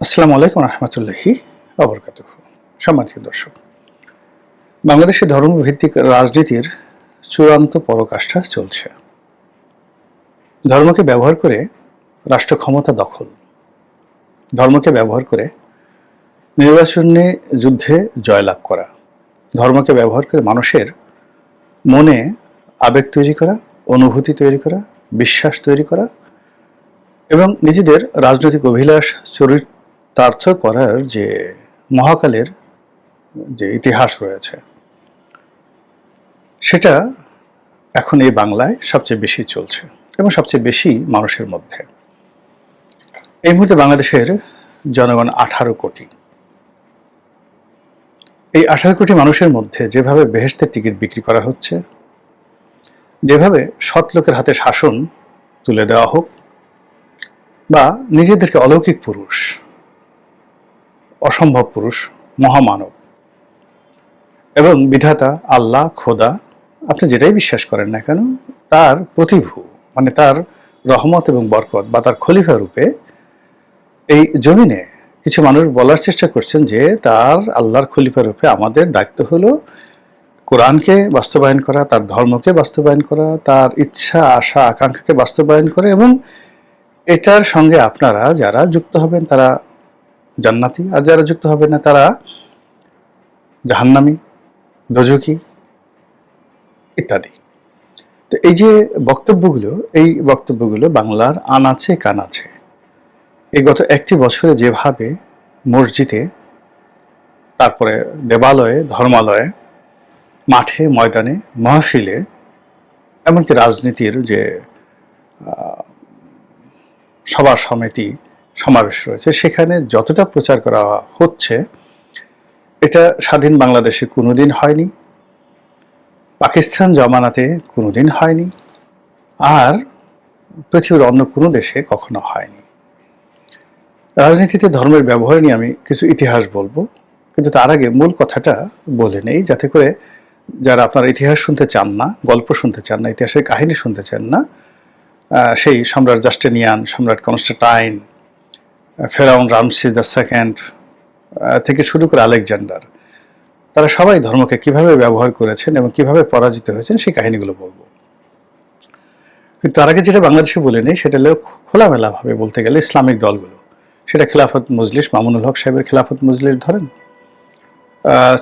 আসসালামু আলাইকুম রহমতুল্লাহি অবরকাত সম্মানিত দর্শক, বাংলাদেশে ধর্মভিত্তিক রাজনীতির চূড়ান্ত পরকাষ্ঠা চলছে। ধর্মকে ব্যবহার করে রাষ্ট্র ক্ষমতা দখল। ধর্মকে ব্যবহার করে নির্বাচনে যুদ্ধে জয়লাভ করা। ধর্মকে ব্যবহার করে মানুষের মনে আবেগ তৈরি করা, অনুভূতি তৈরি করা, বিশ্বাস তৈরি করা এবং নিজেদের রাজনৈতিক অভিলাষ চরিতার্থ করার যে মহাকালের যে ইতিহাস রয়েছে, সেটা এখন এই বাংলায় সবচেয়ে বেশি চলছে এবং সবচেয়ে বেশি মানুষের মধ্যে। এই মুহূর্তে বাংলাদেশের জনগণ আঠারো কোটি। এই আঠারো কোটি মানুষের মধ্যে যেভাবে বেহেস্তের টিকিট বিক্রি করা হচ্ছে, যেভাবে সৎ লোকের হাতে শাসন তুলে দেওয়া হোক, বা নিজেদেরকে অলৌকিক পুরুষ অসম্ভব পুরুষ, মহামানব। এবং বিধাতা, আল্লাহ, খোদা, আপনি যেটাই বিশ্বাস করেন না কেন, তার প্রতিভু মানে তার রহমত এবং বরকত বা তার খলিফা রূপে এই জমিনে কিছু মানুষ বলার চেষ্টা করছেন যে তার আল্লাহর খলিফা রূপে আমাদের দায়িত্ব হলো কোরআনকে বাস্তবায়ন করা, তার ধর্মকে বাস্তবায়ন করা, তার ইচ্ছা, আশা, আকাঙ্ক্ষাকে বাস্তবায়ন করে এবং এটার সঙ্গে আপনারা যারা যুক্ত হবেন, তারা জান্নাতি। আর যারা যুক্ত হবে না, তারা জাহান্নামি দোজকি ইত্যাদি। তো এই যে বক্তব্যগুলো, এই বক্তব্যগুলো বাংলার আনাচে কানাচে এই গত একটি বছরে যেভাবে মসজিদে, তারপরে দেবালয়ে, ধর্মালয়ে, মাঠে, ময়দানে, মাহফিলে, এমনকি রাজনীতির যে সভা সমিতি সমাবেশ রয়েছে। সেখানে যতটা প্রচার করা হচ্ছে, এটা স্বাধীন বাংলাদেশে কোনোদিন হয়নি, পাকিস্তান জমানাতে কোনোদিন হয়নি, আর পৃথিবীর অন্য কোনো দেশে কখনো হয়নি। রাজনীতিতে ধর্মের ব্যবহার নিয়ে আমি কিছু ইতিহাস বলব, কিন্তু তার আগে মূল কথাটা বলে নেই, যাতে করে যারা আপনারা ইতিহাস শুনতে চান না, গল্প শুনতে চান না, ইতিহাসের কাহিনী শুনতে চান না সেই সম্রাট জাস্টেনিয়ান, সম্রাট কনস্টাটাইন ফেরাউন রামসিস দ্য সেকেন্ড থেকে শুরু করে আলেকজান্ডার। তারা সবাই ধর্মকে কীভাবে ব্যবহার করেছেন এবং কীভাবে পরাজিত হয়েছেন সেই কাহিনীগুলো বলব। কিন্তু তার আগে যেটা বাংলাদেশে বলে নেই, সেটা হলো খোলামেলাভাবে বলতে গেলে ইসলামিক দলগুলো। সেটা খেলাফত মজলিস, মামুনুল হক সাহেবের খেলাফত মজলিস ধরেন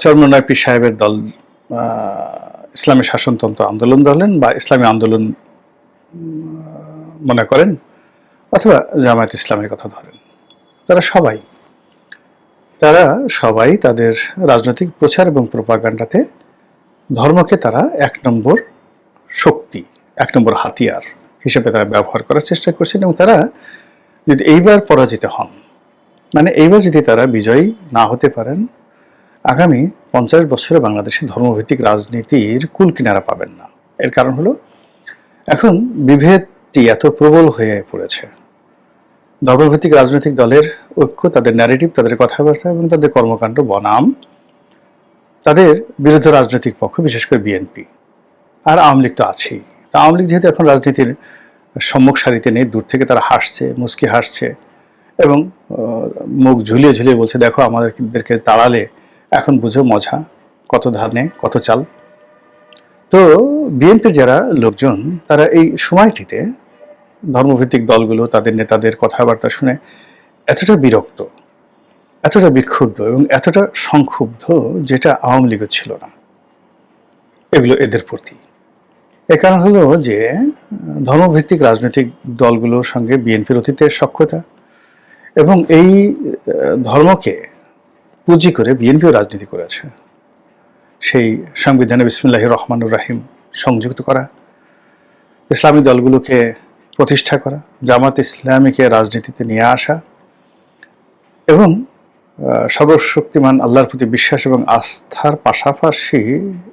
চরমনায় পীর সাহেবের দল ইসলামী শাসনতন্ত্র আন্দোলন ধরলেন বা ইসলামী আন্দোলন মনে করেন, অথবা জামায়াত ইসলামের কথা ধরেন। তারা সবাই তারা সবাই তাদের রাজনৈতিক প্রচার এবং প্রপাগান্ডাতে ধর্মকে তারা এক নম্বর শক্তি, এক নম্বর হাতিয়ার হিসেবে তারা ব্যবহার করার চেষ্টা করছেন এবং তারা যদি এইবার পরাজিত হন মানে এইবার যদি তারা বিজয়ী না হতে পারেন, আগামী পঞ্চাশ বছরে বাংলাদেশে ধর্মভিত্তিক রাজনীতির কুল কিনারা পাবেন না। এর কারণ হলো, এখন বিভেদটি এত প্রবল হয়ে পড়েছে। ধর্মভিত্তিক রাজনৈতিক দলের ঐক্য, তাদের ন্যারেটিভ তাদের কথাবার্তা এবং তাদের কর্মকাণ্ড, বনাম, তাদের বিরুদ্ধ রাজনৈতিক পক্ষ, বিশেষ করে বিএনপি আর আওয়ামী লীগ তো আছেই। তা আওয়ামী লীগ যেহেতু এখন রাজনীতির সম্মুখ সারিতে নেই, দূর থেকে তারা হাসছে মুচকি হাসছে এবং মুখ ঝুলিয়ে ঝুলিয়ে বলছে, দেখো, আমাদেরকে তাড়ালে, এখন বুঝো মজা, কত ধানে, কত চাল। তো বিএনপির যারা লোকজন, তারা এই সময়টিতে ধর্মভিত্তিক দলগুলো তাদের নেতাদের কথাবার্তা শুনে এতটা বিরক্ত, এতটা বিক্ষুব্ধ এবং এতটা সংক্ষুব্ধ যেটা আওয়ামী লীগের ছিল না। এগুলো এদের প্রতি। এর কারণ হলো যে, ধর্মভিত্তিক রাজনৈতিক দলগুলোর সঙ্গে বিএনপির অতীতের সক্ষতা এবং এই ধর্মকে পুঁজি করে বিএনপিও রাজনীতি করেছে। সেই সংবিধানে বিসমুল্লাহ রহমানুর রাহিম সংযুক্ত করা, ইসলামী দলগুলোকে প্রতিষ্ঠা করা, জামাত ইসলামীকে রাজনীতিতে নিয়ে আসা এবং সর্বশক্তিমান আল্লাহর প্রতি বিশ্বাস এবং আস্থার পাশাপাশি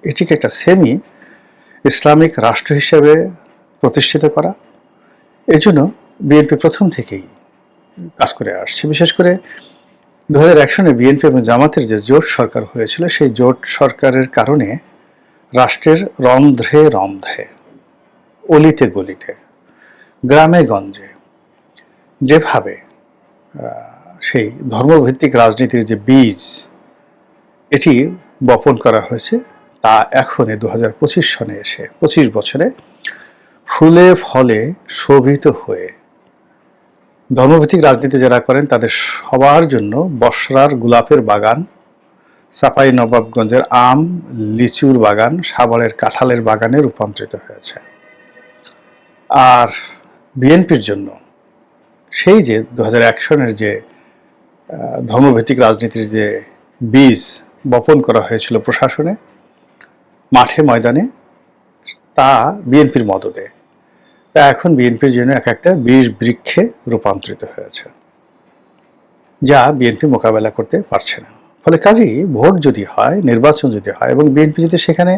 এটিকে একটা সেমি ইসলামিক রাষ্ট্র হিসেবে প্রতিষ্ঠিত করা। এই জন্য বিএনপি প্রথম থেকেই কাজ করে আসছে। বিশেষ করে দু হাজার এক সনে বিএনপি এবং জামাতের যে জোট সরকার হয়েছিল, সেই জোট সরকারের কারণে রাষ্ট্রের রন্ধ্রে রন্ধ্রে, অলিতে গলিতে গ্রামে গঞ্জে যেভাবে সেই ধর্মভিত্তিক রাজনীতির যে বীজ, এটি বপন করা হয়েছে, তা এখন দু হাজার পঁচিশ সনে এসে, পঁচিশ বছরে ফুলে ফলে শোভিত হয়ে, ধর্মভিত্তিক রাজনীতি যারা করেন, তাদের সবার জন্য বসরার গোলাপের বাগান চাপাই নবাবগঞ্জের আম, লিচুর বাগান, সাভারের কাঁঠালের বাগানে রূপান্তরিত হয়েছে। আর বিএনপির জন্য। সেই যে দু হাজার এক সনের যে ধর্মভিত্তিক রাজনীতির যে বীজ বপন করা হয়েছিল প্রশাসনে, মাঠে ময়দানে, তা বিএনপির মদদে তা এখন বিএনপির জন্য এক একটা বীজ বৃক্ষে রূপান্তরিত হয়েছে যা বিএনপি মোকাবেলা করতে পারছে না। ফলে কাজেই ভোট যদি হয়, নির্বাচন যদি হয় এবং বিএনপি যদি সেখানে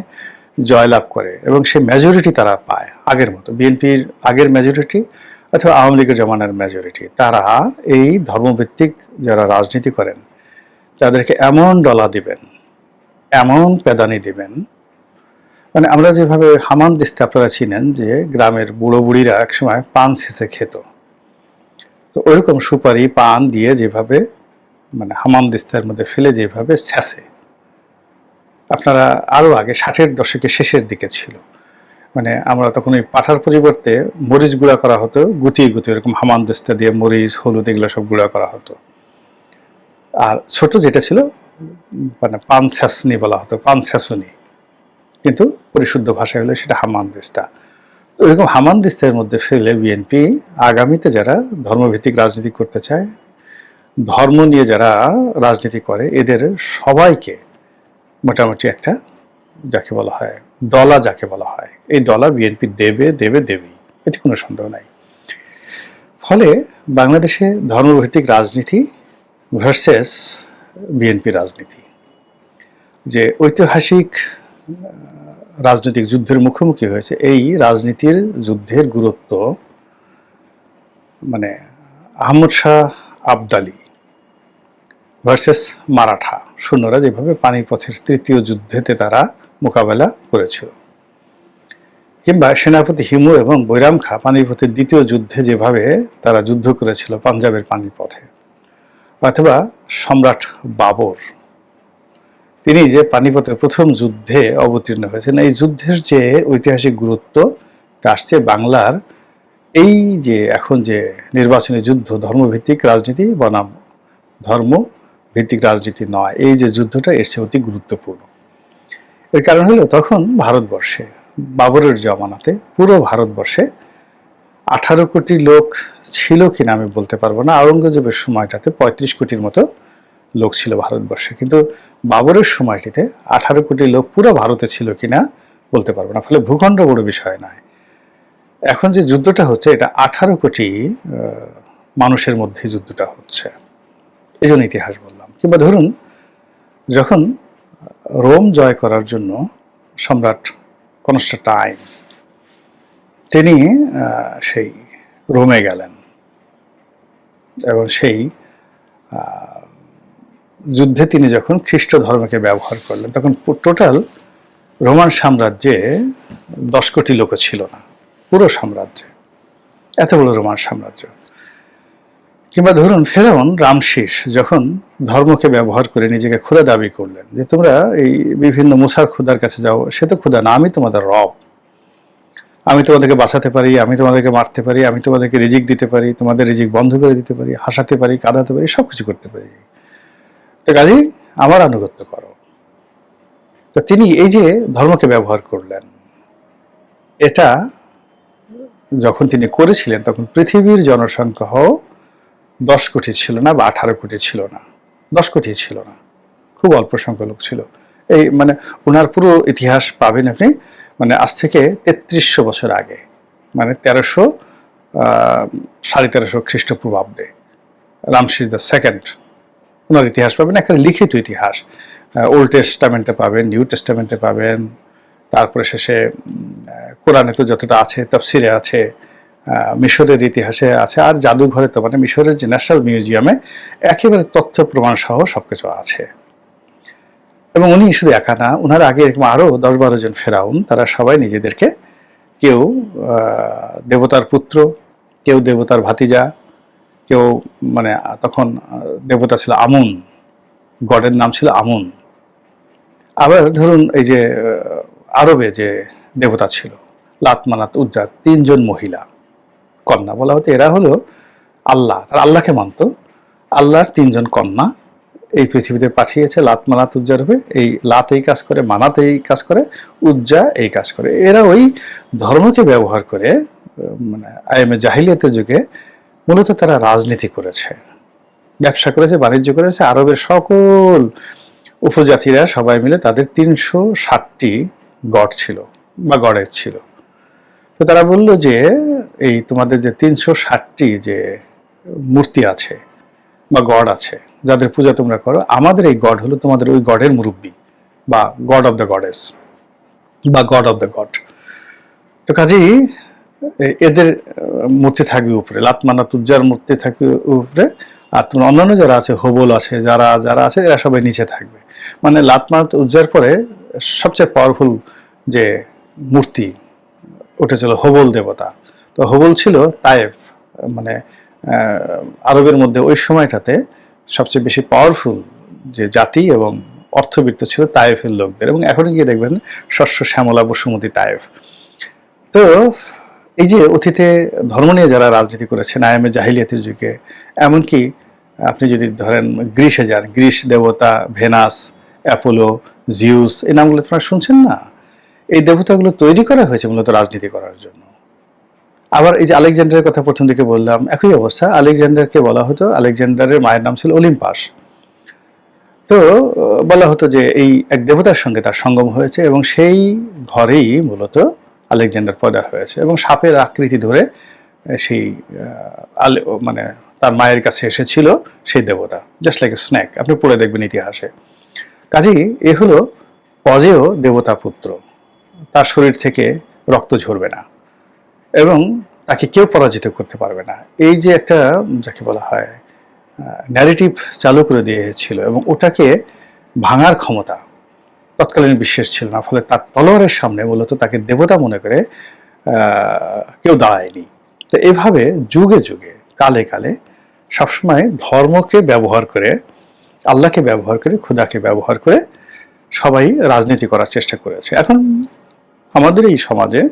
জয়লাভ করে এবং সে মেজরিটি তারা পায় আগের মতো। বিএনপির আগের মেজরিটি অথবা আওয়ামী লীগের জমানার মেজরিটি তারা এই ধর্মভিত্তিক যারা রাজনীতি করেন, তাদেরকে এমন ডলা দিবেন, এমন পেদানি দিবেন। মানে আমরা যেভাবে হামান দিস্তে আপনারা চিনেন যে গ্রামের বুড়ো বুড়িরা একসময় পান শেষে খেত। তো ওইরকম সুপারি পান দিয়ে যেভাবে মানে হামাম দিস্তার মধ্যে ফেলে যেভাবে ছেঁচে আপনারা আরও আগে ষাটের দশকের শেষের দিকে ছিল। মানে আমরা তখন ওই পাঠার পরিবর্তে মরিচ গুঁড়া করা হতো, গুটিয়ে গুটিয়ে এরকম হামান দিস্তা দিয়ে মরিচ, হলুদ এগুলো সব গুঁড়া করা হতো। আর ছোট যেটা ছিল মানে পান ছ্যাসনি বলা হতো, পান ছ্যাসুনি কিন্তু পরিশুদ্ধ ভাষায় হলে সেটা হামান দিস্তা। তো এরকম হামান দিস্তার মধ্যে ফেলে বিএনপি আগামীতে যারা ধর্মভিত্তিক রাজনীতি করতে চায়, ধর্ম নিয়ে যারা রাজনীতি করে, এদের সবাইকে মোটামুটি একটা যাকে বলা হয়, ডলা যাকে বলা হয়। এই ডলা বিএনপি দেবে দেবে, দেবেই। এতে কোনো সন্দেহ নাই। ফলে বাংলাদেশে ধর্মভিত্তিক রাজনীতি ভার্সেস বিএনপি রাজনীতি। যে ঐতিহাসিক রাজনৈতিক যুদ্ধের মুখোমুখি হয়েছে, এই রাজনীতির যুদ্ধের গুরুত্ব মানে আহমদ শাহ আবদালি ভার্সেস মারাঠা। সৈন্যরা যেভাবে পানিপথের তৃতীয় যুদ্ধেতে তারা মোকাবেলা করেছিল। কিংবা সেনাপতি হিমু এবং বৈরাম খা পানিপথের দ্বিতীয় যুদ্ধে যেভাবে তারা যুদ্ধ করেছিল পাঞ্জাবের পানিপথে অথবা সম্রাট বাবর, তিনি যে পানিপথের প্রথম যুদ্ধে অবতীর্ণ হয়েছেন, এই যুদ্ধের যে ঐতিহাসিক গুরুত্ব, তা আসছে বাংলার এই যে এখন যে নির্বাচনী যুদ্ধ, ধর্মভিত্তিক রাজনীতি, বনাম ধর্ম ভিত্তিক রাজনীতি নয়, এই যে যুদ্ধটা এর চেয়ে অতি গুরুত্বপূর্ণ। এর কারণ হলো তখন ভারতবর্ষে, বাবরের জমানাতে পুরো ভারতবর্ষে আঠারো কোটি লোক ছিল কিনা আমি বলতে পারব না। আওরঙ্গজেবের সময়টাতে পঁয়ত্রিশ কোটির মতো লোক ছিল ভারতবর্ষে। কিন্তু বাবরের সময়টিতে আঠারো কোটি লোক পুরো ভারতে ছিল কিনা বলতে পারব না। ফলে ভূখণ্ড বড় বিষয় নয়। এখন যে যুদ্ধটা হচ্ছে, এটা আঠারো কোটি মানুষের মধ্যে যুদ্ধটা হচ্ছে। এই ইতিহাস বললাম। কিংবা ধরুন, যখন রোম জয় করার জন্য সম্রাট কনস্টাটাইন তিনি সেই রোমে গেলেন এবং সেই যুদ্ধে তিনি যখন খ্রিস্ট ধর্মকে ব্যবহার করলেন, তখন টোটাল রোমান সাম্রাজ্যে দশ কোটি লোক ছিল না, পুরো সাম্রাজ্যে, এত বড় রোমান সাম্রাজ্য। কিংবা ধরুন ফেরাউন রামশিস যখন ধর্মকে ব্যবহার করে নিজেকে ক্ষুদা দাবি করলেন যে তোমরা এই বিভিন্ন মুসার খুদার কাছে যাও, সে তো ক্ষুদা না, আমি তোমাদের রব। আমি তোমাদেরকে বাঁচাতে পারি, আমি তোমাদেরকে মারতে পারি, আমি তোমাদেরকে রিজিক দিতে পারি, তোমাদের রিজিক বন্ধ করে দিতে পারি, হাসাতে পারি, কাঁদাতে পারি সব কিছু করতে পারি। তো কাজেই আমার আনুগত্য করো। তো তিনি এই যে ধর্মকে ব্যবহার করলেন, এটা যখন তিনি করেছিলেন, তখন পৃথিবীর জনসংখ্যা দশ কোটি ছিল না বা আঠারো কোটি ছিল না। দশ কোটি ছিল না। খুব অল্প সংখ্যক লোক ছিল। এই মানে ওনার পুরো ইতিহাস পাবেন আপনি মানে আজ থেকে তেত্রিশশো বছর আগে। মানে তেরোশো সাড়ে তেরোশো খ্রিস্টপূর্বাব্দে। রামশিস দ্য সেকেন্ড। ওনার ইতিহাস পাবেন, একটা লিখিত ইতিহাস। ওল্ড টেস্টামেন্টে পাবেন, নিউ টেস্টামেন্টে পাবেন। তারপরে শেষে কোরআনে তো যতটা আছে, তফসিরে আছে। মিশরের ইতিহাসে আছে। আর জাদুঘরে তো মানে মিশরের যে ন্যাশনাল মিউজিয়ামে একেবারে তথ্য প্রমাণ সহ সবকিছু আছে। এবং উনি শুধু একা না ওনার আগে এরকম আরও দশ বারো জন ফেরাউন, তারা সবাই নিজেদেরকে কেউ দেবতার পুত্র, কেউ দেবতার ভাতিজা, কেউ মানে তখন দেবতা ছিল আমুন, গডের নাম ছিল আমুন। আবার ধরুন এই যে আরবে যে দেবতা ছিল, লাতমানাত উজ্জাত, তিনজন মহিলা। কন্যা বলা হতো, এরা হলো আল্লাহ। তারা আল্লাহকে মানত। আল্লাহর তিনজন কন্যা এই পৃথিবীতে পাঠিয়েছে, লাত মানাত উজ্জা রূপে এই লাত এই কাজ করে, মানাত এই কাজ করে, উজ্জা এই কাজ করে। এরা ওই ধর্মকে ব্যবহার করে মানে আইএমএ জাহিলিয়াতের যুগে মূলত তারা রাজনীতি করেছে। ব্যবসা করেছে, বাণিজ্য করেছে, আরবের সকল উপজাতিরা সবাই মিলে তাদের তিনশো ষাটটি গড় ছিল বা গড়ের ছিল। তো তারা বলল যে, এই তোমাদের যে তিনশো ষাটটি যে মূর্তি আছে বা গড আছে, যাদের পূজা তোমরা করো, আমাদের এই গড হলো তোমাদের ওই গডের মুরব্বী বা গড অফ দ্য গডেস বা গড অফ দ্য গড। তো কাজেই এদের মূর্তি থাকবে উপরে, লাতমানা তুজ্জার মূর্তি থাকবে উপরে, আর তোমার অন্যান্য যারা আছে, হোবল আছে, যারা যারা আছে, এরা সবাই নিচে থাকবে। মানে লাতমানা উজ্জার পরে সবচেয়ে পাওয়ারফুল যে মূর্তি উঠেছিল হবল দেবতা। তো হবল ছিল তায়েফ মানে আরবের মধ্যে ওই সময়টাতে সবচেয়ে বেশি পাওয়ারফুল যে জাতি এবং অর্থবিত্ত ছিল তায়েফের লোকদের। এবং এখন গিয়ে দেখবেন শস্য, শ্যামলা, বসুমতী তায়েফ। তো এই যে অতীতে ধর্ম নিয়ে যারা রাজনীতি করেছেন আয়ামে জাহিলিয়াতের যুগে, এমনকি আপনি যদি ধরেন গ্রিসে যান, গ্রিস দেবতা, ভেনাস, অ্যাপোলো, জিউস, এই নামগুলো আপনারা শুনছেন না? এই দেবতাগুলো তৈরি করা হয়েছে মূলত রাজনীতি করার জন্য। আবার এই যে আলেকজান্ডারের কথা প্রথম দিকে বললাম, একই অবস্থা। আলেকজান্ডারকে বলা হতো, আলেকজান্ডারের মায়ের নাম ছিল অলিম্পাস। তো বলা হতো যে এই এক দেবতার সঙ্গে তার সঙ্গম হয়েছে এবং সেই ঘরেই মূলত আলেকজান্ডার পয়দা হয়েছে এবং সাপের আকৃতি ধরে সেই মানে তার মায়ের কাছে এসেছিল সেই দেবতা জাস্ট লাইক এ স্ন্যাক আপনি পড়ে দেখবেন ইতিহাসে। কাজেই এ হলো অজেয় দেবতা পুত্র তার শরীর থেকে রক্ত ঝরবে না এবং তাকে কেউ পরাজিত করতে পারবে না। এই যে একটা, যাকে বলা হয় ন্যারেটিভ চালু করে দিয়েছিল এবং ওটাকে ভাঙার ক্ষমতা তৎকালীন বিশ্বের ছিল না, ফলে তার তলোয়ারের সামনে মূলত তাকে দেবতা মনে করে কেউ দাঁড়ায়নি। তো এভাবে যুগে যুগে, কালে কালে সবসময় ধর্মকে ব্যবহার করে, আল্লাহকে ব্যবহার করে, খুদাকে ব্যবহার করে সবাই রাজনীতি করার চেষ্টা করেছে। এখন আমাদের এই সমাজে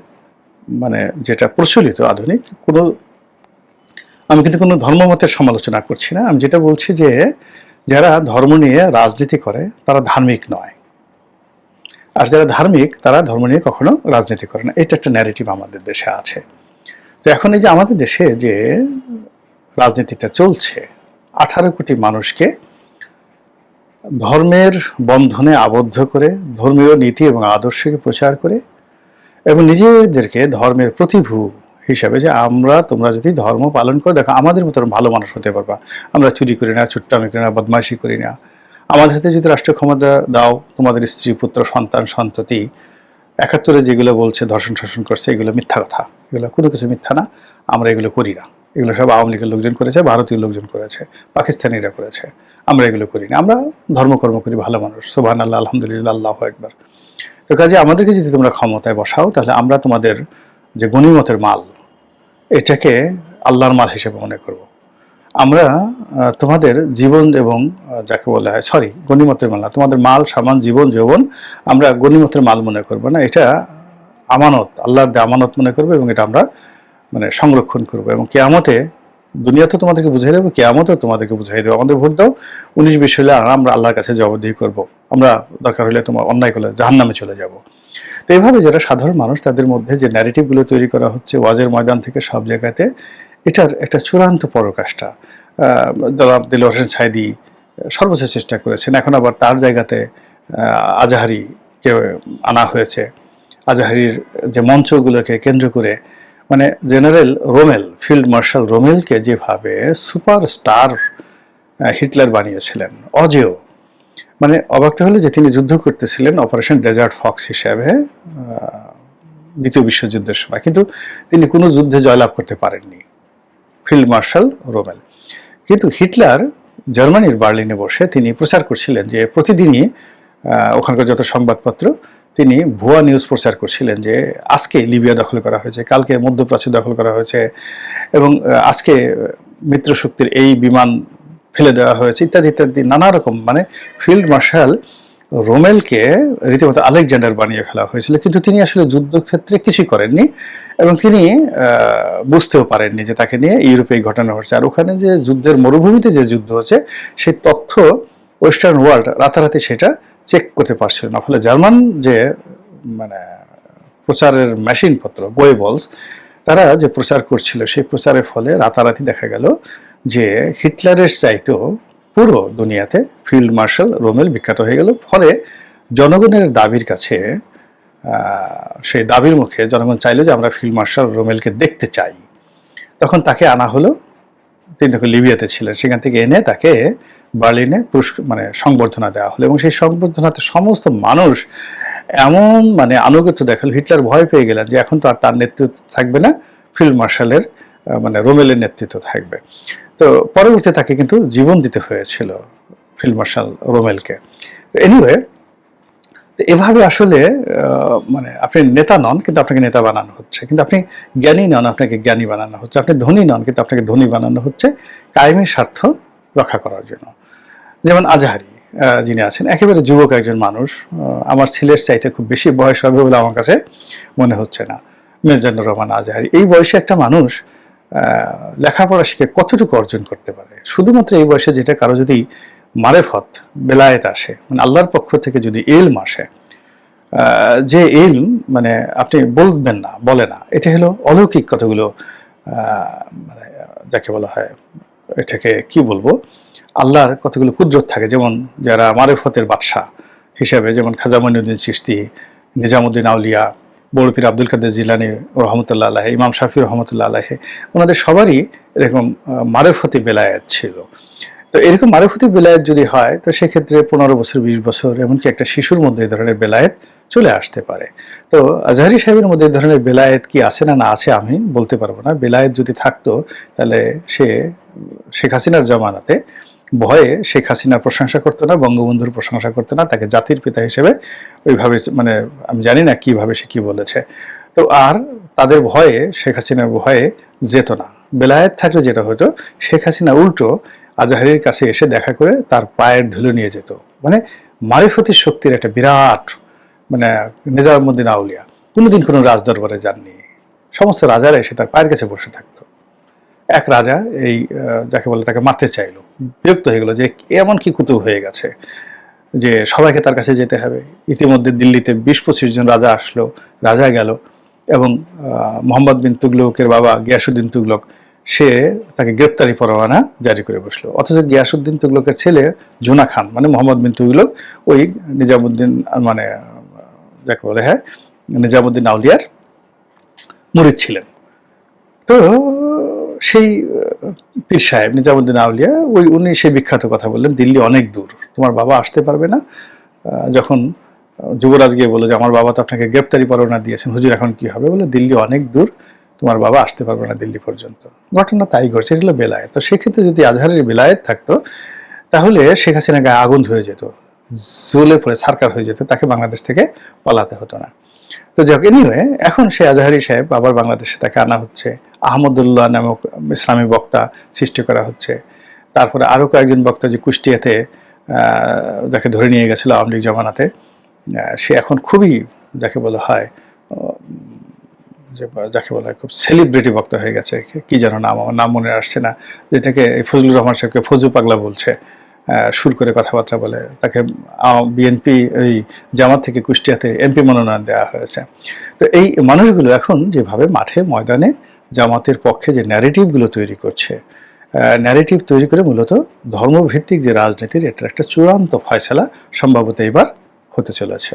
মানে যেটা প্রচলিত আধুনিক, কোনো, আমি কিন্তু কোনো ধর্মমতের সমালোচনা করছি না। আমি যেটা বলছি যে, যারা ধর্ম নিয়ে রাজনীতি করে, তারা ধার্মিক নয়। আর যারা ধার্মিক, তারা ধর্ম নিয়ে কখনো রাজনীতি করে না। এটা একটা ন্যারেটিভ আমাদের দেশে আছে। তো এখন এই যে আমাদের দেশে যে রাজনীতিটা চলছে, আঠারো কোটি মানুষকে ধর্মের বন্ধনে আবদ্ধ করে, ধর্মীয় নীতি এবং আদর্শকে প্রচার করে এবং নিজেদেরকে ধর্মের প্রতিভূ হিসাবে যে আমরা, তোমরা যদি ধর্ম পালন করে, দেখো আমাদের মতো ভালো মানুষ হতে পারবা। আমরা চুরি করি না, চুট্টামি করি না, বদমাইশি করি না। আমাদের হাতে যদি রাষ্ট্র ক্ষমতা দাও, তোমাদের স্ত্রী, পুত্র, সন্তান, সন্ততি, একাত্তরে যেগুলো বলছে, ধর্ষণ শোষণ করছে, এগুলো মিথ্যা কথা। এগুলো কোনো কিছু মিথ্যা না। আমরা এগুলো করি না। এগুলো সব আওয়ামী লীগের লোকজন করেছে, ভারতীয় লোকজন করেছে, পাকিস্তানিরা করেছে। আমরা এগুলো করি না। আমরা ধর্মকর্ম করি, ভালো মানুষ। সোভান আল্লাহ আলহামদুলিল্লাহ, আল্লাহ একবার তো কাজে আমাদেরকে যদি তোমরা ক্ষমতায় বসাও, তাহলে আমরা তোমাদের যে গণিমতের মাল, এটাকে আল্লাহর মাল হিসেবে মনে করব। আমরা তোমাদের জীবন এবং যাকে বলা হয় সরি গণিমতের মাল তোমাদের মাল, সামান, জীবন, যৌবন, আমরা গণিমতের মাল মনে করব না। এটা আমানত, আল্লাহর আমানত মনে করব এবং এটা আমরা মানে সংরক্ষণ করব। এবং কেয়ামতে, দুনিয়া তো তোমাদেরকে বুঝাই দেবো, কেয়ামতেও তোমাদেরকে বুঝাই দেবো। আমাদের ভোট দাও, উনিশ বিশ হলে আমরা আল্লাহর কাছে জবাবদিহি করব। আমরা দরকার হলে তোমার অন্যায় করলে জাহান্নামে চলে যাব। তো এইভাবে যারা সাধারণ মানুষ, তাদের মধ্যে যে ন্যারেটিভগুলো তৈরি করা হচ্ছে ওয়াজের ময়দান থেকে সব জায়গাতে, এটার একটা চূড়ান্ত পরকাষ্ঠা। দলাব দিল হোসেন ছাইদি সর্বোচ্চ চেষ্টা করেছেন। এখন আবার তার জায়গাতে আজাহারিকে আনা হয়েছে। আজাহারির যে মঞ্চগুলোকে কেন্দ্র করে মানে জেনারেল রোমেল, ফিল্ড মার্শাল রোমেলকে যেভাবে সুপার স্টার হিটলার বানিয়েছিলেন, অজেয়। মানে অবাকটা হলো যে তিনি যুদ্ধ করতেছিলেন অপারেশন ডেজার্ট ফক্স হিসেবে দ্বিতীয় বিশ্বযুদ্ধের সময়। কিন্তু তিনি কোনো যুদ্ধে জয়লাভ করতে পারেননি, ফিল্ড মার্শাল রোমেল। কিন্তু হিটলার জার্মানির বার্লিনে বসে তিনি প্রচার করছিলেন যে প্রতিদিনই ওখানকার যত সংবাদপত্র, তিনি ভুয়া নিউজ প্রচার করছিলেন যে আজকে লিবিয়া দখল করা হয়েছে, কালকে মধ্যপ্রাচ্য দখল করা হয়েছে এবং আজকে মিত্রশক্তির এই বিমান ফেলে দেওয়া হয়েছে, ইত্যাদি ইত্যাদি, নানা রকম মানে ফিল্ড মার্শাল রোমেলকে রীতিমতো আলেকজান্ডার বানিয়ে ফেলা হয়েছিল, কিন্তু তিনি আসলে যুদ্ধক্ষেত্রে কিছুই করেননি এবং তিনি বুঝতেও পারেননি যে তাকে নিয়ে ইউরোপে ঘটনা ঘটছে আর ওখানে যে যুদ্ধের মরুভূমিতে যে যুদ্ধ হচ্ছে, সেই তথ্য ওয়েস্টার্ন ওয়ার্ল্ড রাতারাতি সেটা চেক করতে পারছিল না। ফলে জার্মান যে মানে প্রচারের মেশিনপত্র গোয়েবলস তারা যে প্রচার করছিল, সেই প্রচারের ফলে রাতারাতি দেখা গেল যে হিটলারের চাইতেও পুরো দুনিয়াতে ফিল্ড মার্শাল রোমেল বিখ্যাত হয়ে গেল। ফলে জনগণের দাবির কাছে সেই দাবির মুখে জনগণ চাইলো যে আমরা ফিল্ড মার্শাল রোমেলকে দেখতে চাই। তখন তাকে আনা হলো। তিনি তখন লিবিয়াতে ছিলেন। সেখান থেকে এনে তাকে বার্লিনে পুরস্কার মানে সংবর্ধনা দেওয়া হলো এবং সেই সংবর্ধনাতে সমস্ত মানুষ এমন মানে আনুগত্য দেখাল। হিটলার ভয় পেয়ে গেলেন যে এখন তো আর তার নেতৃত্ব থাকবে না। ফিল্ড মার্শালের মানে রোমেলের নেতৃত্ব থাকবে। তো পরবর্তীতে তাকে কিন্তু জীবন দিতে হয়েছিল ফিল্ড মার্শাল রোমেলকে। এনিওয়ে এভাবে আসলে মানে আপনি নেতা নন, কিন্তু আপনাকে নেতা বানানো হচ্ছে। কিন্তু আপনি জ্ঞানী নন, আপনাকে জ্ঞানী বানানো হচ্ছে। আপনি ধনী নন, কিন্তু আপনাকে ধনী বানানো হচ্ছে কায়েমি স্বার্থ রক্ষা করার জন্য। যেমন আজহারি যিনি আছেন, একেবারে যুবক একজন মানুষ। আমার ছেলের চাইতে খুব বেশি বয়স হবে বলে আমার কাছে মনে হচ্ছে না। মির্জানুর রহমান আজহারি। এই বয়সে একটা মানুষ লেখাপড়া শিখে কতটুকু অর্জন করতে পারে? শুধুমাত্র এই বয়সে যেটা কারও যদি মারেফত, বেলায়েত আসে মানে আল্লাহর পক্ষ থেকে যদি এলম আসে যে এলম মানে আপনি বলবেন না, বলে না, এটা হলো অলৌকিক কতগুলো মানে যাকে বলা হয়, এটাকে কি বলব? আল্লাহর কতগুলো কুদরত থাকে, যেমন যারা মারেফতের বাদশাহ হিসাবে, যেমন খাজা মঈনুদ্দিন চিশতি নিজামুদ্দিন আউলিয়া বড়পীর আব্দুল কাদের জিলানি রহমতুল্লাহ আলাহে ইমাম শাফি রহমতুল্লাহ আলাহে ওনাদের সবারই এরকম মারেফতি বেলায়েত ছিল। তো এরকম মারেফতি বেলায়েত যদি হয়, তো সেক্ষেত্রে পনেরো বছর, বিশ বছর, এমনকি একটা শিশুর মধ্যে এই ধরনের বেলায়েত চলে আসতে পারে। তো আজহারি সাহেবের মধ্যে এই ধরনের বেলায়েত কি আছে না না আছে আমি বলতে পারব না। বেলায়েত যদি থাকতো, তাহলে সে, শেখ হাসিনার জামানাতে ভয়ে শেখ হাসিনার প্রশংসা করতো না, বঙ্গবন্ধুর প্রশংসা করতো না, তাকে জাতির পিতা হিসেবে ওইভাবে মানে আমি জানি না কীভাবে সে কি বলেছে। তো আর তাদের ভয়ে, শেখ হাসিনার ভয়ে যেত না। বেলায়েত থাকলে যেটা হতো, শেখ হাসিনা উল্টো আজাহারির কাছে এসে দেখা করে তার পায়ের ধুলো নিয়ে যেত। মানে মারিফতির শক্তির একটা বিরাট মানে নিজামুদ্দিন আউলিয়া। কোনোদিন কোনো রাজদরবারে যাননি। সমস্ত রাজারা এসে তার পায়ের কাছে বসে থাকতো। এক রাজা এই যাকে বলে তাকে মারতে চাইলো। বিরক্ত হয়ে গেল যে এমন কি কুতুব হয়ে গেছে যে সবাইকে তার কাছে যেতে হবে। ইতিমধ্যে দিল্লিতে বিশ পঁচিশ জন রাজা আসলো, রাজা গেল এবং মোহাম্মদ বিন তুগলকের বাবা গিয়াসুদ্দিন তুগলক, সে তাকে গ্রেপ্তারি পরোয়ানা জারি করে বসল। অথচ গিয়াসুদ্দিন তুগলকের ছেলে জুনা খান মানে মোহাম্মদ বিন তুগলক, ওই নিজামুদ্দিন মানে যাকে বলে হ্যাঁ নিজামুদ্দিন আউলিয়ার মুরিদ ছিলেন। তো সেই পীর সাহেব, নিজামুদ্দিন আউলিয়া, ওই উনি সেই বিখ্যাত কথা বললেন, দিল্লি অনেক দূর, তোমার বাবা আসতে পারবে না। যখন যুবরাজ গিয়ে বলল যে, আমার বাবা তো আপনাকে গ্রেপ্তারি পরোয়ানা দিয়েছেন, হুজুর এখন কি হবে? বলে, দিল্লি অনেক দূর, তোমার বাবা আসতে পারবে না দিল্লি পর্যন্ত। ঘটনা তাই ঘটছে, এটা হলো বেলায়েত। তো সেক্ষেত্রে যদি আজহারের বেলায়েত থাকতো, তাহলে শেখ হাসিনা গায়ে আগুন ধরে যেত, জ্বলে পড়ে, ছারকার হয়ে যেত, তাকে বাংলাদেশ থেকে পালাতে হতো না। তো যাক এনিওয়ে এখন সে আজহারি সাহেব আবার বাংলাদেশে তাকে আনা হচ্ছে। আহমদুল্লাহ নামক ইসলামী বক্তা সৃষ্টি করা হচ্ছে। তারপরে আরও কয়েকজন বক্তা যে কুষ্টিয়াতে যাকে ধরে নিয়ে গেছিল আওয়ামী লীগ জমানাতে সে এখন খুবই, যাকে বলা হয় যে যাকে বলা হয় খুব সেলিব্রিটি বক্তা হয়ে গেছে। কি যেন নাম, আমার নাম মনে আসছে না। যেটাকে ফজলুর রহমান সাহেবকে ফজু পাগলা বলছে। সুর করে কথাবার্তা বলে। তাকে বিএনপি এই জামাত থেকে কুষ্টিয়াতে এমপি মনোনয়ন দেওয়া হয়েছে। তো এই মানুষগুলো এখন যেভাবে মাঠে, ময়দানে জামাতের পক্ষে যে ন্যারেটিভগুলো তৈরি করছে ন্যারেটিভ তৈরি করে মূলত ধর্মভিত্তিক যে রাজনীতির, এটার একটা চূড়ান্ত ফয়সলা সম্ভবত এবার হতে চলেছে।